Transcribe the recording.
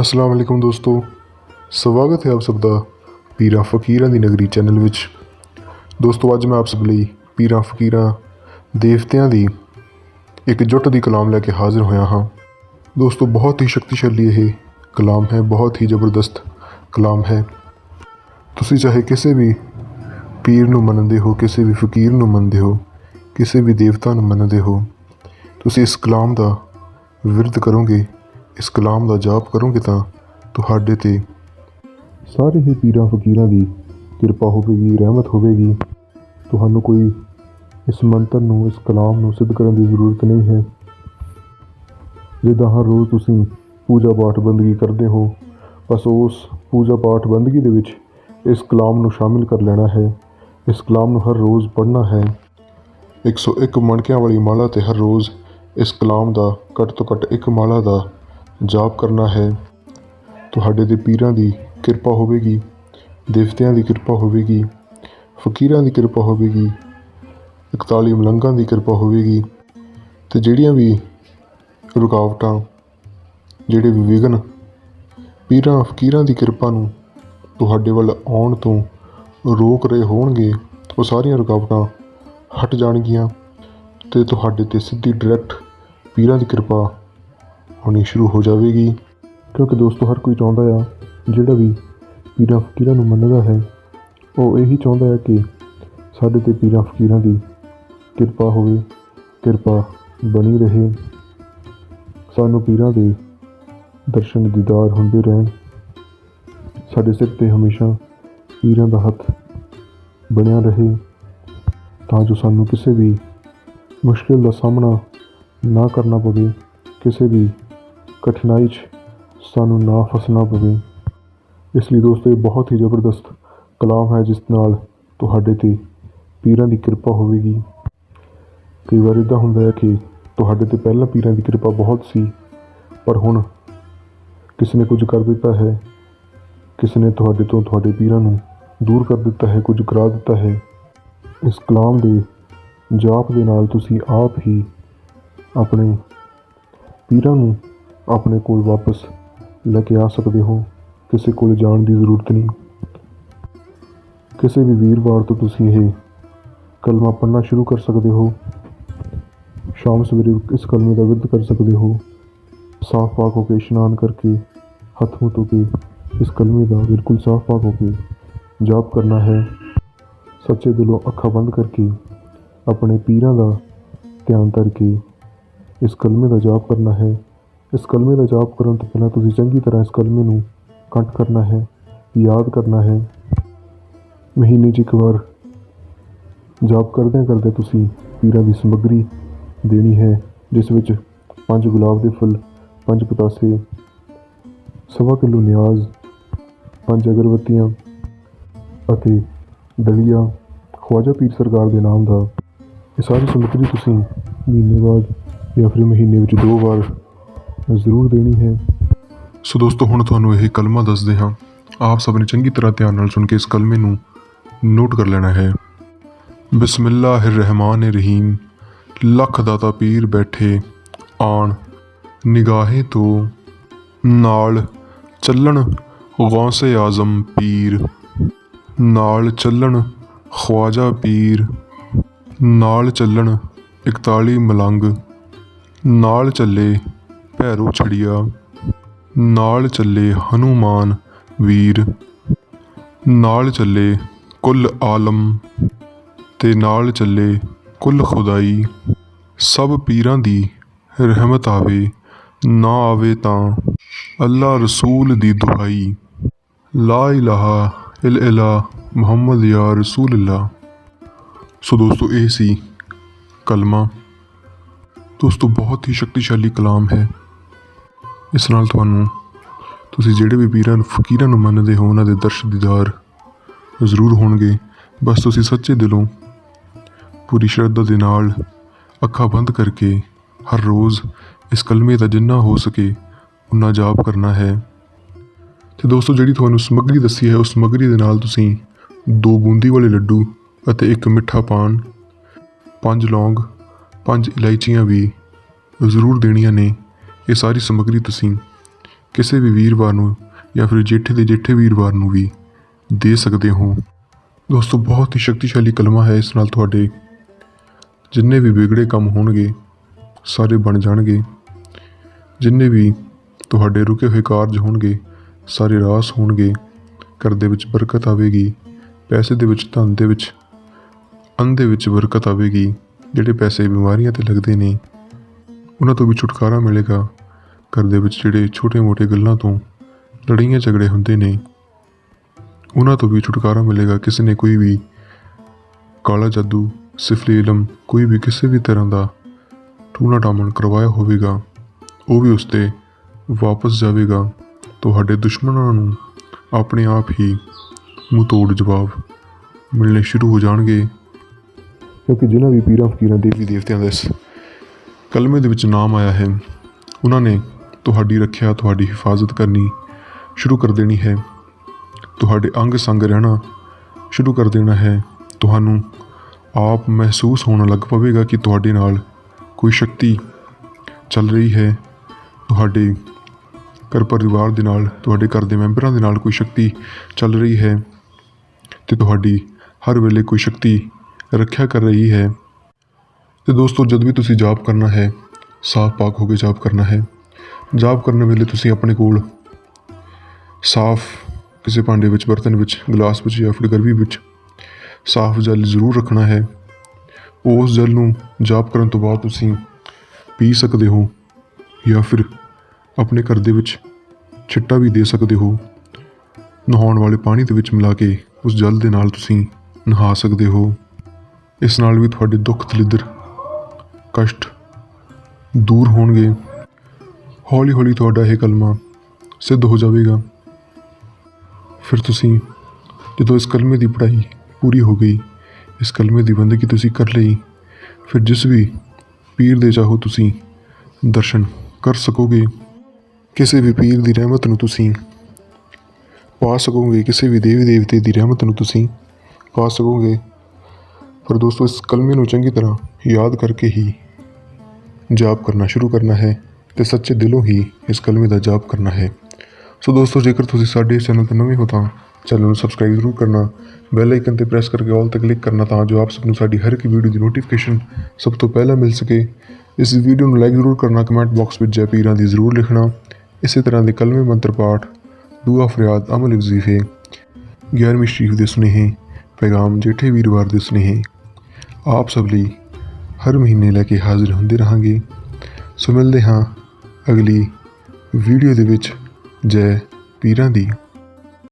ਅਸਲਾਮ ਵਾਲੇਕੁਮ ਦੋਸਤੋ। ਸਵਾਗਤ ਹੈ ਆਪ ਸਭ ਦਾ ਪੀਰਾਂ ਫਕੀਰਾਂ ਦੀ ਨਗਰੀ ਚੈਨਲ ਵਿੱਚ। ਦੋਸਤੋ, ਅੱਜ ਮੈਂ ਆਪ ਸਭ ਲਈ ਪੀਰਾਂ ਫਕੀਰਾਂ ਦੇਵਤਿਆਂ ਦੀ ਇੱਕ ਜੁੱਟ ਦੀ ਕਲਾਮ ਲੈ ਕੇ ਹਾਜ਼ਰ ਹੋਇਆ ਹਾਂ। ਦੋਸਤੋ, ਬਹੁਤ ਹੀ ਸ਼ਕਤੀਸ਼ਾਲੀ ਇਹ ਕਲਾਮ ਹੈ, ਬਹੁਤ ਹੀ ਜ਼ਬਰਦਸਤ ਕਲਾਮ ਹੈ। ਤੁਸੀਂ ਚਾਹੇ ਕਿਸੇ ਵੀ ਪੀਰ ਨੂੰ ਮੰਨਦੇ ਹੋ, ਕਿਸੇ ਵੀ ਫਕੀਰ ਨੂੰ ਮੰਨਦੇ ਹੋ, ਕਿਸੇ ਵੀ ਦੇਵਤਾ ਨੂੰ ਮੰਨਦੇ ਹੋ, ਤੁਸੀਂ ਇਸ ਕਲਾਮ ਦਾ ਵਿਰਧ ਕਰੋਗੇ। ਇਸ ਕਲਾਮ ਦਾ ਜਾਪ ਕਰੋਗੇ ਤਾਂ ਤੁਹਾਡੇ ਤੇ ਸਾਰੇ ਹੀ ਪੀਰਾਂ ਫਕੀਰਾਂ ਦੀ ਕਿਰਪਾ ਹੋਵੇਗੀ, ਰਹਿਮਤ ਹੋਵੇਗੀ। ਤੁਹਾਨੂੰ ਕੋਈ ਇਸ ਮੰਤਰ ਨੂੰ, ਇਸ ਕਲਾਮ ਨੂੰ ਸਿੱਧ ਕਰਨ ਦੀ ਜ਼ਰੂਰਤ ਨਹੀਂ ਹੈ। ਜਿੱਦਾਂ ਹਰ ਰੋਜ਼ ਤੁਸੀਂ ਪੂਜਾ ਪਾਠ ਬੰਦਗੀ ਕਰਦੇ ਹੋ, ਬਸ ਉਸ ਪੂਜਾ ਪਾਠ ਬੰਦਗੀ ਦੇ ਵਿੱਚ ਇਸ ਕਲਾਮ ਨੂੰ ਸ਼ਾਮਿਲ ਕਰ ਲੈਣਾ ਹੈ। ਇਸ ਕਲਾਮ ਨੂੰ ਹਰ ਰੋਜ਼ ਪੜ੍ਹਨਾ ਹੈ। 101 ਮਣਕਿਆਂ ਵਾਲੀ ਮਾਲਾ ਤੇ ਹਰ ਰੋਜ਼ ਇਸ ਕਲਾਮ ਦਾ ਘੱਟ ਤੋਂ ਘੱਟ ਇੱਕ ਮਾਲਾ ਦਾ ਜਾਪ ਕਰਨਾ ਹੈ। ਤੁਹਾਡੇ ਤੇ ਪੀਰਾਂ ਦੀ ਕਿਰਪਾ ਹੋਵੇਗੀ, ਦੇਵਤਿਆਂ ਦੀ ਕਿਰਪਾ ਹੋਵੇਗੀ, ਫਕੀਰਾਂ ਦੀ ਕਿਰਪਾ ਹੋਵੇਗੀ 41 ਮਲੰਗਾਂ ਦੀ ਕਿਰਪਾ ਹੋਵੇਗੀ ਤੇ ਜਿਹੜੀਆਂ ਵੀ ਰੁਕਾਵਟਾਂ, ਜਿਹੜੇ ਵੀ ਵਿਘਨ ਪੀਰਾਂ ਫਕੀਰਾਂ ਦੀ ਕਿਰਪਾ ਨੂੰ ਤੁਹਾਡੇ ਵੱਲ ਆਉਣ ਤੋਂ ਰੋਕ ਰਹੇ ਹੋਣਗੇ, ਉਹ ਸਾਰੀਆਂ ਰੁਕਾਵਟਾਂ ਹਟ ਜਾਣਗੀਆਂ ਤੇ ਤੁਹਾਡੇ ਤੇ ਸਿੱਧੀ ਡਾਇਰੈਕਟ ਪੀਰਾਂ ਦੀ ਕਿਰਪਾ ਹੋਣੀ ਸ਼ੁਰੂ ਹੋ ਜਾਵੇਗੀ। ਕਿਉਂਕਿ ਦੋਸਤੋ, ਹਰ ਕੋਈ ਚਾਹੁੰਦਾ ਆ, ਜਿਹੜਾ ਵੀ ਪੀਰਾਂ ਫਕੀਰਾਂ ਨੂੰ ਮੰਨਦਾ ਹੈ, ਉਹ ਇਹੀ ਚਾਹੁੰਦਾ ਹੈ ਕਿ ਸਾਡੇ ਤੇ ਪੀਰਾਂ ਫਕੀਰਾਂ ਦੀ ਕਿਰਪਾ ਹੋਵੇ, ਕਿਰਪਾ ਬਣੀ ਰਹੇ। ਸਾਨੂੰ ਪੀਰਾਂ ਦੇ ਦਰਸ਼ਨ ਦੀਦਾਰ ਹੁੰਦੇ ਰਹਿਣ। ਸਾਡੇ ਸਿਰ ਤੇ ਹਮੇਸ਼ਾ ਪੀਰਾਂ ਦਾ ਹੱਥ ਬਣਿਆ ਰਹੇ, ਤਾਂ ਜੋ ਸਾਨੂੰ ਕਿਸੇ ਵੀ ਮੁਸ਼ਕਿਲ ਦਾ ਸਾਹਮਣਾ ਨਾ ਕਰਨਾ ਪਵੇ, ਕਿਸੇ ਵੀ ਕਠਿਨਾਈ 'ਚ ਸਾਨੂੰ ਨਾ ਫਸਣਾ ਪਵੇ। ਇਸ ਲਈ ਦੋਸਤੋ, ਇਹ ਬਹੁਤ ਹੀ ਜ਼ਬਰਦਸਤ ਕਲਾਮ ਹੈ, ਜਿਸ ਨਾਲ ਤੁਹਾਡੇ ਤੇ ਪੀਰਾਂ ਦੀ ਕਿਰਪਾ ਹੋਵੇਗੀ। ਕਈ ਵਾਰ ਇਦਾਂ ਹੁੰਦਾ ਹੈ ਕਿ ਤੁਹਾਡੇ ਤੇ ਪਹਿਲਾਂ ਪੀਰਾਂ ਦੀ ਕਿਰਪਾ ਬਹੁਤ ਸੀ, ਪਰ ਹੁਣ ਕਿਸੇ ਨੇ ਕੁਝ ਕਰ ਦਿੱਤਾ ਹੈ। ਕਿਸੇ ਨੇ ਤੁਹਾਡੇ ਤੋਂ ਤੁਹਾਡੇ ਪੀਰਾਂ ਨੂੰ ਦੂਰ ਕਰ ਦਿੱਤਾ ਹੈ, ਕੁਝ ਕਰਾ ਦਿੱਤਾ ਹੈ। ਇਸ ਕਲਾਮ ਦੇ ਜਾਪ ਦੇ ਨਾਲ ਤੁਸੀਂ ਆਪ ਹੀ ਆਪਣੇ ਪੀਰਾਂ ਨੂੰ ਆਪਣੇ ਕੋਲ ਵਾਪਸ ਲੈ ਕੇ ਆ ਸਕਦੇ ਹੋ। ਕਿਸੇ ਕੋਲ ਜਾਣ ਦੀ ਜ਼ਰੂਰਤ ਨਹੀਂ। ਕਿਸੇ ਵੀ ਵੀਰਵਾਰ ਤੋਂ ਤੁਸੀਂ ਇਹ ਕਲਮਾ ਪੜ੍ਹਨਾ ਸ਼ੁਰੂ ਕਰ ਸਕਦੇ ਹੋ। ਸ਼ਾਮ ਸਵੇਰੇ ਇਸ ਕਲਮੇ ਦਾ ਵਿਰਧ ਕਰ ਸਕਦੇ ਹੋ। ਸਾਫ਼ ਪਾਕ ਹੋ ਕੇ ਇਸ਼ਨਾਨ ਕਰਕੇ ਹੱਥ ਮੂੰਹ ਧੋ ਕੇ ਇਸ ਕਲਮੇ ਦਾ ਬਿਲਕੁਲ ਸਾਫ਼ ਪਾਕ ਹੋ ਕੇ ਜਾਪ ਕਰਨਾ ਹੈ। ਸੱਚੇ ਦਿਲੋਂ ਅੱਖਾਂ ਬੰਦ ਕਰਕੇ ਆਪਣੇ ਪੀਰਾਂ ਦਾ ਧਿਆਨ ਧਰ ਕੇ ਇਸ ਕਲਮੇ ਦਾ ਜਾਪ ਕਰਨਾ ਹੈ। ਇਸ ਕਲਮੇ ਦਾ ਜਾਪ ਕਰਨ ਤੋਂ ਪਹਿਲਾਂ ਤੁਸੀਂ ਚੰਗੀ ਤਰ੍ਹਾਂ ਇਸ ਕਲਮੇ ਨੂੰ ਕੰਠ ਕਰਨਾ ਹੈ, ਯਾਦ ਕਰਨਾ ਹੈ। ਮਹੀਨੇ 'ਚ ਇੱਕ ਵਾਰ ਜਾਪ ਕਰਦਿਆਂ ਕਰਦੇ ਤੁਸੀਂ ਪੀਰਾਂ ਦੀ ਸਮੱਗਰੀ ਦੇਣੀ ਹੈ, ਜਿਸ ਵਿੱਚ ਪੰਜ ਗੁਲਾਬ ਦੇ ਫੁੱਲ, ਪੰਜ ਪਤਾਸੇ, ਸਵਾ ਕਿਲੋ ਨਿਆਜ਼, ਪੰਜ ਅਗਰਬੱਤੀਆਂ ਅਤੇ ਦਲੀਆ ਖਵਾਜਾ ਪੀਰ ਸਰਕਾਰ ਦੇ ਨਾਮ ਦਾ। ਇਹ ਸਾਰੀ ਸਮੱਗਰੀ ਤੁਸੀਂ ਮਹੀਨੇ ਬਾਅਦ ਜਾਂ ਫਿਰ ਮਹੀਨੇ ਵਿੱਚ ਦੋ ਵਾਰ ਜ਼ਰੂਰ ਦੇਣੀ ਹੈ। ਸੋ ਦੋਸਤੋ, ਹੁਣ ਤੁਹਾਨੂੰ ਇਹ ਕਲਮਾ ਦੱਸਦੇ ਹਾਂ। ਆਪ ਸਭ ਨੇ ਚੰਗੀ ਤਰ੍ਹਾਂ ਧਿਆਨ ਨਾਲ ਸੁਣ ਕੇ ਇਸ ਕਲਮੇ ਨੂੰ ਨੋਟ ਕਰ ਲੈਣਾ ਹੈ। ਬਿਸਮਿਲ੍ਲਾਹਿਰਰਹਿਮਾਨਿਰਰਹੀਮ, ਲੱਖ ਦਾਤਾ ਪੀਰ ਬੈਠੇ, ਆਣ, ਨਿਗਾਹੇ ਤੋਂ ਨਾਲ ਚੱਲਣ ਗੌਸੇ ਆਜ਼ਮ ਪੀਰ, ਨਾਲ ਚੱਲਣ ਖਵਾਜਾ ਪੀਰ, ਨਾਲ ਚੱਲਣ 41 ਮਲੰਗ, ਨਾਲ ਚੱਲੇ ਭੈਰੋ ਛੜੀਆ ਨਾਲ ਚੱਲੇ ਹਨੂਮਾਨ ਵੀਰ, ਨਾਲ ਚੱਲੇ ਕੁੱਲ ਆਲਮ ਤੇ ਨਾਲ ਚੱਲੇ ਕੁੱਲ ਖੁਦਾਈ, ਸਭ ਪੀਰਾਂ ਦੀ ਰਹਿਮਤ ਆਵੇ, ਨਾ ਆਵੇ ਤਾਂ ਅੱਲਾ ਰਸੂਲ ਦੀ ਦੁਹਾਈ। ਲਾ ਇਲਾਹਾ ਇਲ ਇਲਾ ਮੁਹੰਮਦ ਯਾ ਰਸੂਲ ਅੱਲਾ ਸੋ ਦੋਸਤੋ, ਇਹ ਸੀ ਕਲਮਾ। ਦੋਸਤੋ, ਬਹੁਤ ਹੀ ਸ਼ਕਤੀਸ਼ਾਲੀ ਕਲਾਮ ਹੈ। ਇਸ ਨਾਲ ਤੁਹਾਨੂੰ ਤੁਸੀਂ ਜਿਹੜੇ ਵੀ ਪੀਰਾਂ ਨੂੰ, ਫਕੀਰਾਂ ਨੂੰ ਮੰਨਦੇ ਹੋ, ਉਹਨਾਂ ਦੇ ਦਰਸ਼ ਦੀਦਾਰ ਜ਼ਰੂਰ ਹੋਣਗੇ। ਬਸ ਤੁਸੀਂ ਸੱਚੇ ਦਿਲੋਂ ਪੂਰੀ ਸ਼ਰਧਾ ਦੇ ਨਾਲ ਅੱਖਾਂ ਬੰਦ ਕਰਕੇ ਹਰ ਰੋਜ਼ ਇਸ ਕਲਮੇ ਦਾ ਜਿੰਨਾ ਹੋ ਸਕੇ ਉਨਾ ਜਾਪ ਕਰਨਾ ਹੈ। ਤੇ ਦੋਸਤੋ, ਜਿਹੜੀ ਤੁਹਾਨੂੰ ਸਮੱਗਰੀ ਦੱਸੀ ਹੈ, ਉਸ ਸਮੱਗਰੀ ਦੇ ਨਾਲ ਤੁਸੀਂ ਦੋ ਬੂੰਦੀ ਵਾਲੇ ਲੱਡੂ ਅਤੇ ਇੱਕ ਮਿੱਠਾ ਪਾਨ, ਪੰਜ ਲੌਂਗ, ਪੰਜ ਇਲਾਇਚੀਆਂ ਵੀ ਜ਼ਰੂਰ ਦੇਣੀਆਂ ਨੇ। ਇਹ ਸਾਰੀ ਸਮੱਗਰੀ ਤੁਸੀਂ ਕਿਸੇ ਵੀ ਵੀਰਵਾਰ ਨੂੰ ਜਾਂ ਫਿਰ ਜੇਠੇ ਦੇ ਜੇਠੇ ਵੀਰਵਾਰ ਨੂੰ ਵੀ ਦੇ ਸਕਦੇ ਹੋ। ਦੋਸਤੋ, ਬਹੁਤ ਹੀ ਸ਼ਕਤੀਸ਼ਾਲੀ ਕਲਮਾ ਹੈ ਇਸ ਨਾਲ ਤੁਹਾਡੇ। ਜਿੰਨੇ ਵੀ ਵਿਗੜੇ ਕੰਮ ਹੋਣਗੇ, ਸਾਰੇ ਬਣ ਜਾਣਗੇ। ਜਿੰਨੇ ਵੀ ਤੁਹਾਡੇ ਰੁਕੇ ਹੋਏ ਕਾਰਜ ਹੋਣਗੇ, ਸਾਰੇ ਰਾਸ ਹੋਣਗੇ। ਘਰ ਦੇ ਵਿੱਚ ਬਰਕਤ ਆਵੇਗੀ, ਪੈਸੇ ਦੇ ਵਿੱਚ ਧਨ ਦੇ ਵਿੱਚ, ਅੰਨ ਦੇ ਵਿੱਚ ਬਰਕਤ ਆਵੇਗੀ, ਜਿਹੜੇ ਪੈਸੇ ਬਿਮਾਰੀਆਂ ਤੇ ਲੱਗਦੇ ਨੇ। ਉਹਨਾਂ ਤੋਂ ਵੀ ਛੁਟਕਾਰਾ ਮਿਲੇਗਾ। ਘਰ ਦੇ ਵਿੱਚ ਜਿਹੜੇ ਛੋਟੇ-ਮੋਟੇ ਗੱਲਾਂ ਤੋਂ ਲੜਾਈਆਂ ਝਗੜੇ ਹੁੰਦੇ ਨੇ, ਉਹਨਾਂ ਤੋਂ ਵੀ ਛੁਟਕਾਰਾ ਮਿਲੇਗਾ। ਕਿਸੇ ਨੇ ਕੋਈ ਵੀ ਕਾਲਾ ਜਾਦੂ ਸਿਫਲੀ ਇਲਮ ਕੋਈ ਵੀ ਕਿਸੇ ਵੀ ਤਰ੍ਹਾਂ ਦਾ ਟੂਣਾ ਟਾਮਣ ਕਰਵਾਇਆ ਹੋਵੇਗਾ, ਉਹ ਵੀ ਉਸ ਤੇ ਵਾਪਸ ਜਾਵੇਗਾ। ਤੁਹਾਡੇ ਦੁਸ਼ਮਣਾਂ ਨੂੰ ਆਪਣੇ ਆਪ ਹੀ ਮੂੰਹ ਤੋੜ ਜਵਾਬ ਮਿਲਣੇ ਸ਼ੁਰੂ ਹੋ ਜਾਣਗੇ। ਕਿਉਂਕਿ ਜਿਨ੍ਹਾਂ ਵੀ ਪੀਰਾਂ ਫਕੀਰਾਂ ਦੇਵੀ ਦੇਵਤਿਆਂ ਦਾ ਕਲਮੇ ਦੇ ਵਿੱਚ ਨਾਮ ਆਇਆ ਹੈ। ਉਹਨਾਂ ਨੇ, ਤੁਹਾਡੀ ਰੱਖਿਆ, ਤੁਹਾਡੀ ਹਿਫਾਜ਼ਤ ਕਰਨੀ ਸ਼ੁਰੂ ਕਰ ਦੇਣੀ ਹੈ। ਤੁਹਾਡੇ ਅੰਗ ਸੰਗ ਰਹਿਣਾ ਸ਼ੁਰੂ ਕਰ ਦੇਣਾ ਹੈ। ਤੁਹਾਨੂੰ ਆਪ ਮਹਿਸੂਸ ਹੋਣ ਲੱਗ ਪਵੇਗਾ ਕਿ ਤੁਹਾਡੇ ਨਾਲ ਕੋਈ ਸ਼ਕਤੀ ਚੱਲ ਰਹੀ ਹੈ। ਤੁਹਾਡੇ ਘਰ ਪਰਿਵਾਰ ਦੇ ਨਾਲ, ਤੁਹਾਡੇ ਘਰ ਦੇ ਮੈਂਬਰਾਂ ਦੇ ਨਾਲ ਕੋਈ ਸ਼ਕਤੀ ਚੱਲ ਰਹੀ ਹੈ। ਤੇ ਤੁਹਾਡੀ ਹਰ ਵੇਲੇ ਕੋਈ ਸ਼ਕਤੀ ਰੱਖਿਆ ਕਰ ਰਹੀ ਹੈ। ਤੇ ਦੋਸਤੋ, ਜਦ ਵੀ ਤੁਸੀਂ ਜਾਪ ਕਰਨਾ ਹੈ ਸਾਫ਼ ਪਾਕ ਹੋ ਕੇ ਜਾਪ ਕਰਨਾ ਹੈ, ਜਾਪ ਕਰਨ ਵੇਲੇ ਤੁਸੀਂ ਆਪਣੇ ਕੋਲ ਸਾਫ਼ ਕਿਸੇ ਭਾਂਡੇ ਵਿੱਚ, ਬਰਤਨ ਵਿੱਚ, ਗਲਾਸ ਵਿੱਚ ਜਾਂ ਫਿਰ ਗਰਵੀ ਵਿੱਚ ਸਾਫ਼ ਜਲ ਜ਼ਰੂਰ ਰੱਖਣਾ ਹੈ। ਉਸ ਜਲ ਨੂੰ ਜਾਪ ਕਰਨ ਤੋਂ ਬਾਅਦ ਤੁਸੀਂ ਪੀ ਸਕਦੇ ਹੋ ਜਾਂ ਫਿਰ ਆਪਣੇ ਘਰ ਦੇ ਵਿੱਚ ਛਿੱਟਾ ਵੀ ਦੇ ਸਕਦੇ ਹੋ। ਨਹਾਉਣ ਵਾਲੇ ਪਾਣੀ ਦੇ ਵਿੱਚ ਮਿਲਾ ਕੇ ਉਸ ਜਲ ਦੇ ਨਾਲ ਤੁਸੀਂ ਨਹਾ ਸਕਦੇ ਹੋ। ਇਸ ਨਾਲ ਵੀ ਤੁਹਾਡੇ ਦੁੱਖ ਦਲਿੱਦਰ ਕਸ਼ਟ ਦੂਰ ਹੋਣਗੇ। ਹੌਲੀ ਹੌਲੀ ਤੁਹਾਡਾ ਇਹ ਕਲਮਾ ਸਿੱਧ ਹੋ ਜਾਵੇਗਾ। ਫਿਰ ਤੁਸੀਂ ਜਦੋਂ ਇਸ ਕਲਮੇ ਦੀ ਪੜ੍ਹਾਈ ਪੂਰੀ ਹੋ ਗਈ, ਇਸ ਕਲਮੇ ਦੀ ਬੰਦਗੀ ਤੁਸੀਂ ਕਰ ਲਈ, ਫਿਰ ਜਿਸ ਵੀ ਪੀਰ ਦੇ ਚਾਹੋ ਤੁਸੀਂ ਦਰਸ਼ਨ ਕਰ ਸਕੋਗੇ। ਕਿਸੇ ਵੀ ਪੀਰ ਦੀ ਰਹਿਮਤ ਨੂੰ ਤੁਸੀਂ ਪਾ ਸਕੋਗੇ, ਕਿਸੇ ਵੀ ਦੇਵੀ ਦੇਵਤੇ ਦੀ ਰਹਿਮਤ ਨੂੰ ਤੁਸੀਂ ਪਾ ਸਕੋਗੇ। ਪਰ ਦੋਸਤੋ, ਇਸ ਕਲਮੇ ਨੂੰ ਚੰਗੀ ਤਰ੍ਹਾਂ ਯਾਦ ਕਰਕੇ ਹੀ ਜਾਪ ਕਰਨਾ ਸ਼ੁਰੂ ਕਰਨਾ ਹੈ ਤੇ ਸੱਚੇ ਦਿਲੋਂ ਹੀ ਇਸ ਕਲਮੇ ਦਾ ਜਾਪ ਕਰਨਾ ਹੈ। ਸੋ ਦੋਸਤੋ, ਜੇਕਰ ਤੁਸੀਂ ਸਾਡੇ ਇਸ ਚੈਨਲ ਤੇ ਨਵੇਂ ਹੋ ਤਾਂ ਚੈਨਲ ਨੂੰ ਸਬਸਕ੍ਰਾਈਬ ਜ਼ਰੂਰ ਕਰਨਾ ਬੈਲ ਆਈਕਨ ਤੇ ਪ੍ਰੈਸ ਕਰਕੇ ਆਲ ਤੇ ਕਲਿੱਕ ਕਰਨਾ ਤਾਂ ਜੋ ਆਪ ਸਭ ਨੂੰ ਸਾਡੀ ਹਰ ਇੱਕ ਵੀਡੀਓ ਦੀ ਨੋਟੀਫਿਕੇਸ਼ਨ ਸਭ ਤੋਂ ਪਹਿਲਾਂ ਮਿਲ ਸਕੇ। ਇਸ ਵੀਡੀਓ ਨੂੰ ਲਾਈਕ ਜ਼ਰੂਰ ਕਰਨਾ ਕਮੈਂਟ ਬਾਕਸ ਵਿੱਚ ਜੈ ਪੀਰਾਂ ਦੀ ਜ਼ਰੂਰ ਲਿਖਣਾ। ਇਸੇ ਤਰ੍ਹਾਂ ਦੇ ਕਲਮੇ ਮੰਤਰ ਪਾਠ, ਦੁਆ ਫਰਿਆਦ, ਅਮਲ ਵਜ਼ੀਫੇ 11ਵੀਂ ਸ਼ਰੀਫ ਦੇ ਸੁਨੇਹੇ, ਪੈਗਾਮ ਜੇਠੇ ਵੀਰਵਾਰ ਦੇ ਸੁਨੇਹੇ, ਆਪ ਸਭ ਲਈ ਹਰ ਮਹੀਨੇ ਲੈ ਕੇ ਹਾਜ਼ਰ ਹੁੰਦੇ ਰਹਾਂਗੇ। ਸੋ ਮਿਲਦੇ ਹਾਂ ਅਗਲੀ ਵੀਡੀਓ ਦੇ ਵਿੱਚ। ਜੈ ਪੀਰਾਂ ਦੀ।